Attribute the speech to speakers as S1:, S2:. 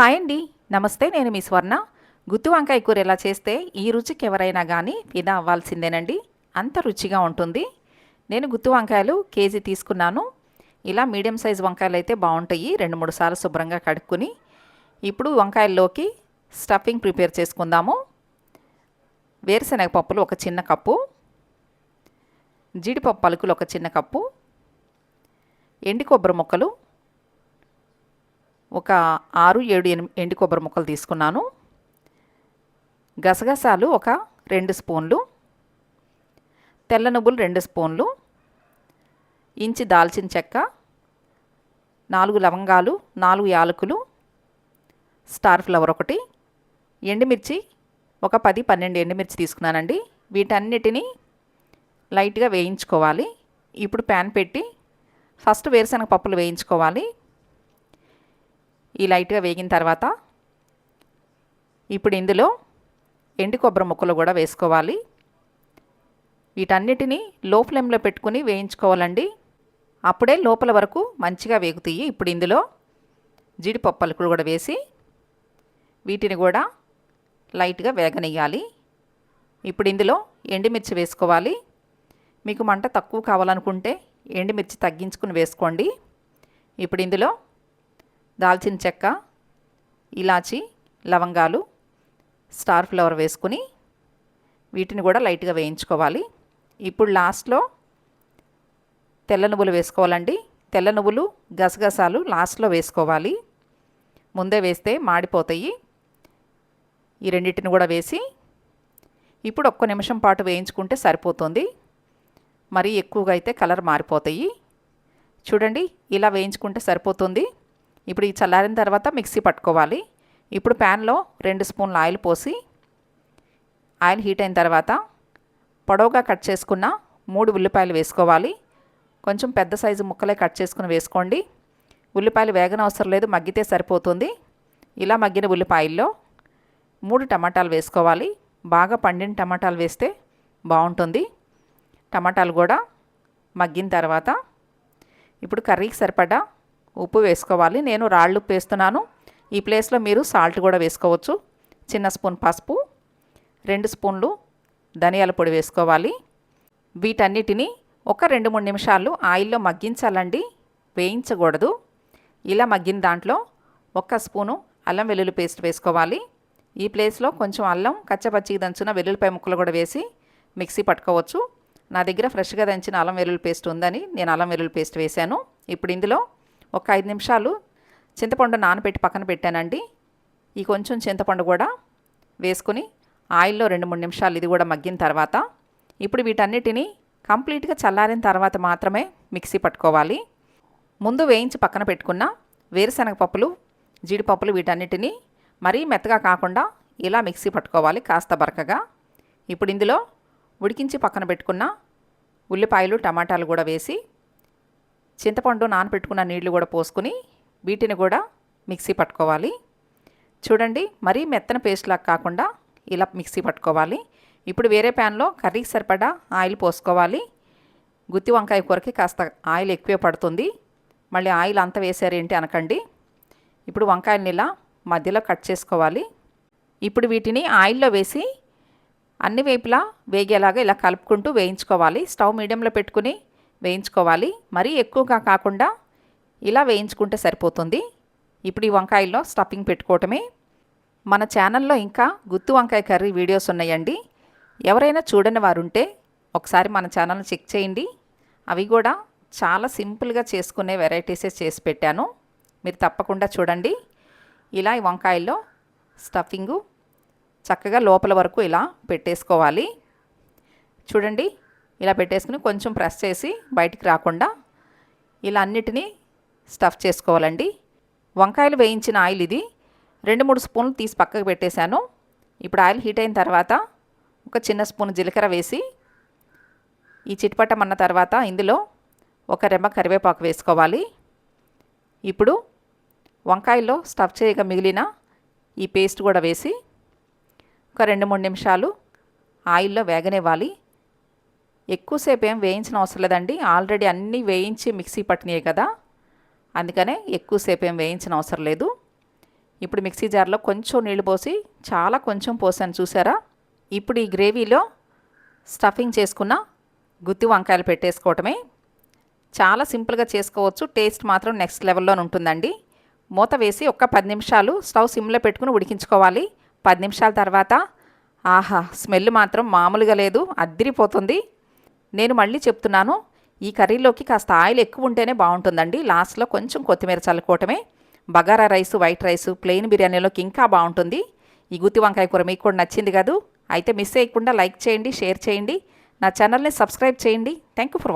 S1: Hi అండి. నమస్తే నేను మీ స్వర్ణ. గుత్తి వంకాయ కూర ఎలా చేస్తే ఈ రుచికి ఎవరైనా కానీ ఫిదా అవ్వాల్సిందేనండి? అంత రుచిగా ఉంటుంది. నేను గుత్తి వంకాయలు కేజీ తీసుకున్నాను. ఇలా మీడియం సైజ్ వంకాయలు అయితే బాగుంటాయి. రెండు మూడు సార్లు శుభ్రంగా కడుక్కుని ఇప్పుడు వంకాయల్లోకి స్టఫింగ్ ప్రిపేర్ చేసుకుందాము. వేరుశనగ పప్పులు ఒక చిన్న కప్పు. జీడిపప్పు పలుకులు ఒక చిన్న కప్పు. ఎండి కొబ్బరి ముక్కలు. ఒక ఆరు ఏడు ఎనిమిది ఎండి కొబ్బరి ముక్కలు తీసుకున్నాను. గసగసాలు ఒక రెండు స్పూన్లు. తెల్ల నువ్వులు రెండు స్పూన్లు. ఇంచి దాల్చిన చెక్క నాలుగు లవంగాలు నాలుగు యాలకులు స్టార్ ఫ్లవర్ ఒకటి. ఎండుమిర్చి ఒక పది పన్నెండు ఎండుమిర్చి తీసుకున్నానండి. వీటన్నిటిని లైట్గా వేయించుకోవాలి. ఇప్పుడు ప్యాన్ పెట్టి ఫస్ట్ వేరుశనగ పప్పులు వేయించుకోవాలి. ఈ లైట్గా వేగిన తర్వాత ఇప్పుడు ఇందులో ఎండు కొబ్బరి ముక్కలు కూడా వేసుకోవాలి. వీటన్నిటిని లో ఫ్లేమ్లో పెట్టుకుని వేయించుకోవాలండి. అప్పుడే లోపల వరకు మంచిగా వేగుతాయి. ఇప్పుడు ఇందులో జీడిపప్పు కూడా వేసి వీటిని కూడా లైట్గా వేగనియ్యాలి. ఇప్పుడు ఇందులో ఎండుమిర్చి వేసుకోవాలి. మీకు మంట తక్కువ కావాలనుకుంటే ఎండుమిర్చి తగ్గించుకుని వేసుకోండి. ఇప్పుడు ఇందులో దాల్చిన చెక్క ఇలాచి లవంగాలు స్టార్ ఫ్లవర్ వేసుకుని వీటిని కూడా లైట్గా వేయించుకోవాలి. ఇప్పుడు లాస్ట్లో తెల్ల నువ్వులు వేసుకోవాలండి. తెల్ల నువ్వులు గసగసాలు లాస్ట్లో వేసుకోవాలి. ముందే వేస్తే మాడిపోతాయి. ఈ రెండింటిని కూడా వేసి ఇప్పుడు ఒక్క నిమిషం పాటు వేయించుకుంటే సరిపోతుంది. మరీ ఎక్కువగా అయితే కలర్ మారిపోతాయి. చూడండి ఇలా వేయించుకుంటే సరిపోతుంది. ఇప్పుడు ఈ చల్లారిన తర్వాత మిక్సీ పట్టుకోవాలి. ఇప్పుడు ప్యాన్లో రెండు స్పూన్ల ఆయిల్ పోసి ఆయిల్ హీట్ అయిన తర్వాత పొడవుగా కట్ చేసుకున్న మూడు ఉల్లిపాయలు వేసుకోవాలి. కొంచెం పెద్ద సైజు ముక్కలే కట్ చేసుకుని వేసుకోండి. ఉల్లిపాయలు వేగన అవసరం లేదు మగ్గితే సరిపోతుంది. ఇలా మగ్గిన ఉల్లిపాయల్లో మూడు టమాటాలు వేసుకోవాలి. బాగా పండిన టమాటాలు వేస్తే బాగుంటుంది. టమాటాలు కూడా మగ్గిన తర్వాత ఇప్పుడు కర్రీకి సరిపడా ఉప్పు వేసుకోవాలి. నేను రాళ్ళు ఉప్పు వేస్తున్నాను. ఈ ప్లేస్లో మీరు సాల్ట్ కూడా వేసుకోవచ్చు. చిన్న స్పూన్ పసుపు రెండు స్పూన్లు ధనియాల పొడి వేసుకోవాలి. వీటన్నిటిని ఒక రెండు మూడు నిమిషాలు ఆయిల్లో మగ్గించాలండి. వేయించకూడదు. ఇలా మగ్గిన దాంట్లో ఒక స్పూను అల్లం వెల్లుల్లి పేస్ట్ వేసుకోవాలి. ఈ ప్లేస్లో కొంచెం అల్లం కచ్చపచ్చికి దంచిన వెల్లుల్లిపాయ ముక్కలు కూడా వేసి మిక్సీ పట్టుకోవచ్చు. నా దగ్గర ఫ్రెష్గా దంచిన అల్లం వెల్లుల్లి పేస్ట్ ఉందని నేను అల్లం వెల్లుల్లి పేస్ట్ వేశాను. ఇప్పుడు ఇందులో ఒక ఐదు నిమిషాలు చింతపండు నానబెట్టి పక్కన పెట్టానండి. ఈ కొంచెం చింతపండు కూడా వేసుకుని ఆయిల్లో రెండు మూడు నిమిషాలు ఇది కూడా మగ్గిన తర్వాత ఇప్పుడు వీటన్నిటిని కంప్లీట్గా చల్లారిన తర్వాత మాత్రమే మిక్సీ పట్టుకోవాలి. ముందు వేయించి పక్కన పెట్టుకున్న వేరుశనగ పప్పులు జీడిపప్పులు వీటన్నిటిని మరీ మెత్తగా కాకుండా ఇలా మిక్సీ పట్టుకోవాలి కాస్త బరకగా. ఇప్పుడు ఇందులో ఉడికించి పక్కన పెట్టుకున్న ఉల్లిపాయలు టమాటాలు కూడా వేసి చింతపండు నానబెట్టుకున్న నీళ్ళు కూడా పోసుకుని వీటిని కూడా మిక్సీ పట్టుకోవాలి. చూడండి మరీ మెత్తన పేస్ట్ లాగా కాకుండా ఇలా మిక్సీ పట్టుకోవాలి. ఇప్పుడు వేరే ప్యాన్లో కర్రీకి సరిపడా ఆయిల్ పోసుకోవాలి. గుత్తి వంకాయ కూరకి కాస్త ఆయిల్ ఎక్కువే పడుతుంది. మళ్ళీ ఆయిల్ అంత వేసారేంటి అనకండి. ఇప్పుడు వంకాయలని ఇలా మధ్యలో కట్ చేసుకోవాలి. ఇప్పుడు వీటిని ఆయిల్లో వేసి అన్ని వైపులా వేగేలాగా ఇలా కలుపుకుంటూ వేయించుకోవాలి. స్టవ్ మీడియంలో పెట్టుకుని వేయించుకోవాలి. మరీ ఎక్కువగా కాకుండా ఇలా వేయించుకుంటే సరిపోతుంది. ఇప్పుడు ఈ వంకాయల్లో స్టఫింగ్ పెట్టుకోవటమే. మన ఛానల్లో ఇంకా గుత్తి వంకాయ కర్రీ వీడియోస్ ఉన్నాయండి. ఎవరైనా చూడని వారు ఉంటే ఒకసారి మన ఛానల్ని చెక్ చేయండి. అవి కూడా చాలా సింపుల్గా చేసుకునే వెరైటీసే చేసి పెట్టాను. మీరు తప్పకుండా చూడండి. ఇలా ఈ వంకాయల్లో స్టఫింగు చక్కగా లోపల వరకు ఇలా పెట్టేసుకోవాలి. చూడండి ఇలా పెట్టేసుకుని కొంచెం ప్రెస్ చేసి బయటికి రాకుండా ఇలా అన్నిటినీ స్టఫ్ చేసుకోవాలండి. వంకాయలు వేయించిన ఆయిల్ ఇది. రెండు మూడు స్పూన్లు తీసి పక్కకు పెట్టేశాను. ఇప్పుడు ఆయిల్ హీట్ అయిన తర్వాత ఒక చిన్న స్పూన్ జీలకర్ర వేసి ఈ చిట్పటమన్న తర్వాత ఇందులో ఒక రెమ్మ కరివేపాకు వేసుకోవాలి. ఇప్పుడు వంకాయల్లో స్టఫ్ చేయగా మిగిలిన ఈ పేస్ట్ కూడా వేసి ఒక రెండు మూడు నిమిషాలు ఆయిల్లో వేగనివ్వాలి. ఎక్కువసేపు ఏం వేయించిన అవసరం లేదండి. ఆల్రెడీ అన్నీ వేయించి మిక్సీ పట్టినాయి కదా. అందుకనే ఎక్కువసేపు ఏం వేయించిన అవసరం లేదు. ఇప్పుడు మిక్సీ జార్లో కొంచెం నీళ్ళు పోసి చాలా కొంచెం పోసాను చూసారా? ఇప్పుడు ఈ గ్రేవీలో స్టఫింగ్ చేసుకున్న గుత్తి వంకాయలు పెట్టేసుకోవటమే. చాలా సింపుల్గా చేసుకోవచ్చు. టేస్ట్ మాత్రం నెక్స్ట్ లెవెల్లో ఉంటుందండి. మూత వేసి ఒక్క పది నిమిషాలు స్టవ్ సిమ్లో పెట్టుకుని ఉడికించుకోవాలి. పది నిమిషాల తర్వాత ఆహా స్మెల్ మాత్రం మామూలుగా లేదు. అద్దిరిపోతుంది. నేను మళ్ళీ చెప్తున్నాను ఈ కర్రీలోకి కాస్త ఆయిల్ ఎక్కువ ఉంటేనే బాగుంటుందండి. లాస్ట్లో కొంచెం కొత్తిమీర చల్లుకోవటమే. Bagara rice white rice plain బిర్యానీలోకి ఇంకా బాగుంటుంది. ఈ గుత్తి వంకాయ కూర మీకు కూడా నచ్చింది కదూ. అయితే మిస్ చేయకుండా లైక్ చేయండి షేర్ చేయండి. నా ఛానల్ని సబ్స్క్రైబ్ చేయండి. Thank you for